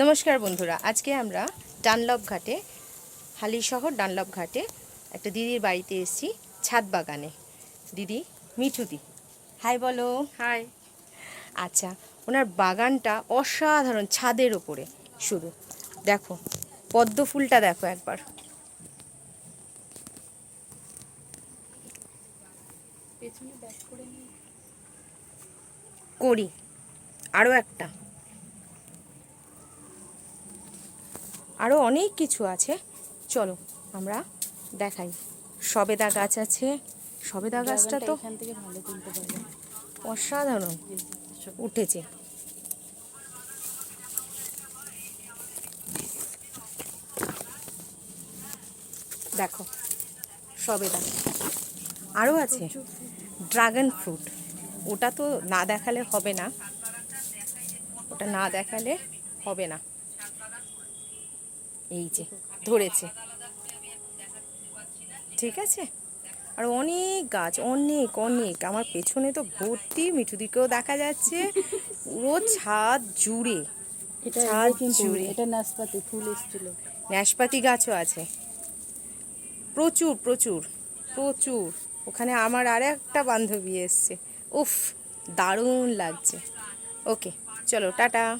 নমস্কার বন্ধুরা আজকে আমরা ডানলপ ঘাটে হালিশহর ডানলপ ঘাটে একটা দিদির বাড়িতে এসেছি ছাদ বাগানে। দিদি মিঠুদি হাই বলো। হাই। আচ্ছা ওনার বাগানটা অসাধারণ ছাদের ওপরে শুধু। দেখো পদ্ম ফুলটা দেখো একবার। করি আরও একটা। আরও অনেক কিছু আছে। চলো আমরা দেখাই। সবেদা গাছ আছে। সবেদা গাছটা তো অসাধারণ। উঠেছে। দেখো সবেদা। আরও আছে। Dragon fruit. ওটা তো না দেখালে হবে না। ওটা না দেখালে হবে না। এই যে ধরেছে। ঠিক আছে? আর অনেক গাছ অনেক অনেক। আমার পেছনে তো ভর্তি মিঠুদিকেও দেখা যাচ্ছে। পুরো ছাদ জুড়ে ছাদ জুড়ে। এটা নাশপাতি ফুল এসেছিল। নাশপাতি গাছও আছে। প্রচুর প্রচুর প্রচুর। ওখানে আমার আর একটা বান্ধবী এসছে। উফ দারুণ লাগছে। ওকে চলো টাটা।